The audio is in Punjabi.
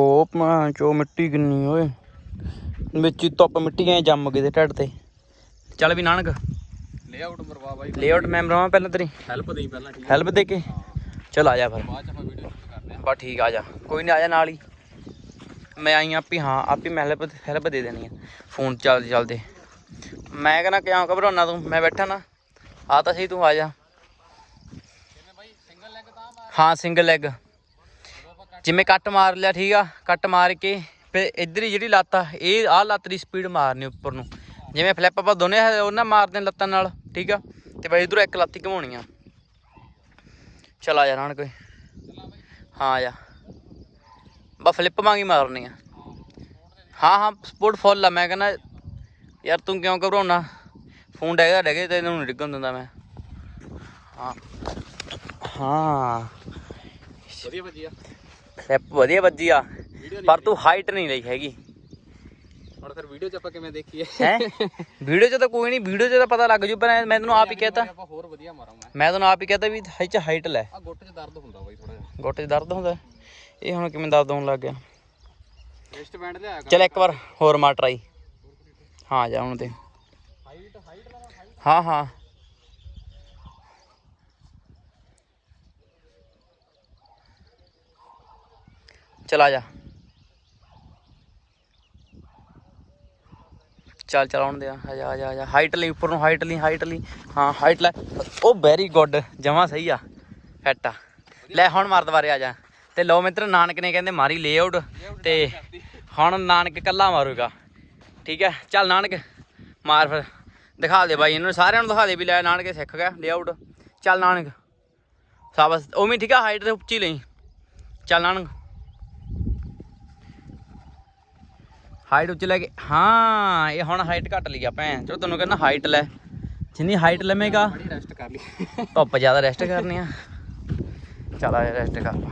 ਉਹ ਮਾਂ ਚੋ ਮਿੱਟੀ ਕਿੰਨੀ ਓਏ। ਵਿੱਚ ਹੀ ਧੁੱਪ ਮਿੱਟੀ ਐ ਜੰਮ ਗਈ ਤੇ ਢੱਡ ਤੇ। ਚੱਲ ਵੀ ਨਾਨਕ। ਲੇਆਊਟ ਮਰਵਾ ਬਾਈ। ਲੇਆਊਟ ਮੈਂ ਮਰਾਵਾਂ ਪਹਿਲਾਂ ਤੇਰੀ? ਹੈਲਪ ਦੇਈ ਪਹਿਲਾਂ ਠੀਕ ਹੈਲਪ ਦੇ ਕੇ? ਚੱਲ ਆ ਜਾ ਫਿਰ। ਬਾਅਦ ਚ ਆਪਾਂ ਵੀਡੀਓ ਸ਼ੂਟ ਕਰਦੇ ਬਸ ਠੀਕ ਆ ਜਾ। ਕੋਈ ਨਹੀਂ ਆ ਜਾ ਨਾਲ ਹੀ। ਮੈਂ ਆਈ ਆਪੀ ਹਾਂ ਆਪੀ ਮੈਂ ਹੈਲਪ ਹੈਲਪ ਦੇ ਦੇਣੀ ਆ। ਫੋਨ ਚੱਲਦੇ ਚੱਲਦੇ। ਮੈਂ ਕਹਿੰਦਾ ਕਿਉਂ ਘਬਰਾਉਣਾ ਤੂੰ? ਮੈਂ ਬੈਠਾ ਨਾ। ਆ ਤਾਂ ਸਹੀ ਤੂੰ ਆ ਜਾ। ਕਿਵੇਂ ਬਾਈ? ਸਿੰਗਲ ਲੈਗ ਤਾਂ ਮਾਰ। ਹਾਂ ਸਿੰਗਲ ਲੈਗ ਜਿਵੇਂ ਕੱਟ ਮਾਰ ਲਿਆ, ਠੀਕ ਆ? ਕੱਟ ਮਾਰ ਕੇ ਫਿਰ ਇੱਧਰ ਹੀ ਜਿਹੜੀ ਲੱਤ ਆ, ਇਹ ਆਹ ਲੱਤ ਦੀ ਸਪੀਡ ਮਾਰਨੀ ਉੱਪਰ ਨੂੰ। ਜਿਵੇਂ ਫਲਿੱਪ ਆਪਾਂ ਦੋਨੇ ਉਹਨਾਂ ਮਾਰਦੇ ਲੱਤਾਂ ਨਾਲ, ਠੀਕ ਆ? ਤੇ ਬਈ ਇਧਰੋਂ ਇੱਕ ਲੱਤ ਹੀ ਘਮਾਉਣੀ ਆ ਚਲਾ ਆ ਜਾ ਨਾਨ ਕੋਈ ਹਾਂ ਆ ਜਾ। ਬਸ ਫਲਿੱਪ ਵਾਂਗੀ ਮਾਰਨੀ ਆ। ਹਾਂ ਹਾਂ ਸਪੋਰਟ ਫੁੱਲ ਆ। ਮੈਂ ਕਹਿੰਦਾ, ਯਾਰ ਤੂੰ ਕਿਉਂ ਘਬਰਾਉਣਾ? ਫੋਨ ਡੈਗਾ ਡੈਗੇ ਤੇ ਇਹਨੂੰ ਡਿੱਗਣ ਦਿੰਦਾ ਮੈਂ। ਹਾਂ। ਹਾਂ। ਵਧੀਆ ਵਧੀਆ। ਸਟੈਪ ਵਧੀਆ ਵੱਜੀ ਆ। ਪਰ ਤੂੰ ਹਾਈਟ ਨਹੀਂ ਲਈ ਹੈਗੀ। ਹੁਣ ਫਿਰ ਵੀਡੀਓ ਚ ਆਪਾਂ ਕਿਵੇਂ ਦੇਖੀਏ? ਹੈ? ਵੀਡੀਓ 'ਚ ਤਾਂ ਕੋਈ ਨਹੀਂ ਵੀਡੀਓ 'ਚ ਤਾਂ ਪਤਾ ਲੱਗ ਜੂ ਪਰ ਮੈਂ ਤੈਨੂੰ ਆਪ ਹੀ ਕਹਿਤਾ। ਆਪਾਂ ਹੋਰ ਵਧੀਆ ਮਾਰਾਂਗਾ ਮੈਂ। ਤੈਨੂੰ ਆਪ ਹੀ ਕਹਿਤਾ ਵੀ ਹਾਈ 'ਚ ਹਾਈਟ ਲੈ। ਆ ਗੁੱਟ ਚ ਦਰਦ ਹੁੰਦਾ ਬਾਈ ਥੋੜਾ ਜਿਹਾ। ਗੋਟੇ 'ਚ ਦਰਦ ਹੁੰਦਾ? ਇਹ ਹੁਣ ਕਿਵੇਂ ਦਰਦ ਹੋਣ ਲੱਗ ਗਿਆ? ਰਿਸਟ ਬੈਂਡ ਲਿਆਇਆ ਚੱਲ ਇੱਕ ਵਾਰ ਹੋਰ ਮਾਰ ਟਰਾਈ ਹਾਂ ਜਾ ਹੁਣ ਤੇ। ਹਾਈਟ ਹਾਈਟ ਹਾਂ ਹਾਂ। ਚਲ ਆ ਜਾ। ਚੱਲ ਚੱਲ ਆਉਣ ਦੇ ਆ। ਆ ਜਾ ਜਾ ਜਾ। ਹਾਈਟ ਲਈ, ਉੱਪਰ ਨੂੰ ਹਾਈਟ ਲਈ ਹਾਈਟ ਲਈ। ਹਾਂ ਹਾਈਟ ਲੈ। ਉਹ ਵੈਰੀ ਗੁੱਡ ਜਮਾ ਸਹੀ ਆ। ਫਿੱਟ ਆ। ਲੈ, ਹੁਣ ਮਾਰ ਦੁਬਾਰੇ ਆ ਜਾ। ਤੇ ਲੋ ਮਿੱਤਰ, ਨਾਨਕ ਨੇ ਕਹਿੰਦੇ ਮਾਰੀ ਲੇਆਊਟ ਤੇ ਹੁਣ ਨਾਨਕ ਕੱਲਾ ਮਾਰੂਗਾ। ਠੀਕ ਹੈ। ਚੱਲ ਨਾਨਕ, ਮਾਰ ਫਿਰ। ਦਿਖਾ ਦੇ ਬਾਈ ਇਹਨੂੰ। ਸਾਰਿਆਂ ਨੂੰ ਦਿਖਾ ਦੇ ਵੀ ਲੈ, ਨਾਨਕ ਸਿੱਖ ਗਿਆ ਲੇਆਊਟ ਚੱਲ ਨਾਨਕ। ਸਾਬਸ ਉਵੇਂ ਠੀਕ ਆ ਹਾਈਟ ਤੇ ਉੱਚੀ ਲਈ। ਚੱਲ ਨਾਨਕ। ਹਾਈਟ ਉੱਚ ਲੈ ਕੇ ਹਾਂ ਇਹ ਹੁਣ ਹਾਈਟ ਘੱਟ ਲਈ ਆਪਾਂ ਚਲੋ ਤੈਨੂੰ ਕਹਿੰਦਾ ਹਾਈਟ ਲੈ। ਜਿੰਨੀ ਹਾਈਟ ਲਵੇਂਗਾ ਰੈਸਟ ਕਰ ਲਈ। ਧੁੱਪ ਜ਼ਿਆਦਾ ਰੈਸਟ ਕਰਨੀ ਆ। ਚੱਲ ਆ ਰੈਸਟ ਕਰ। ਲਾ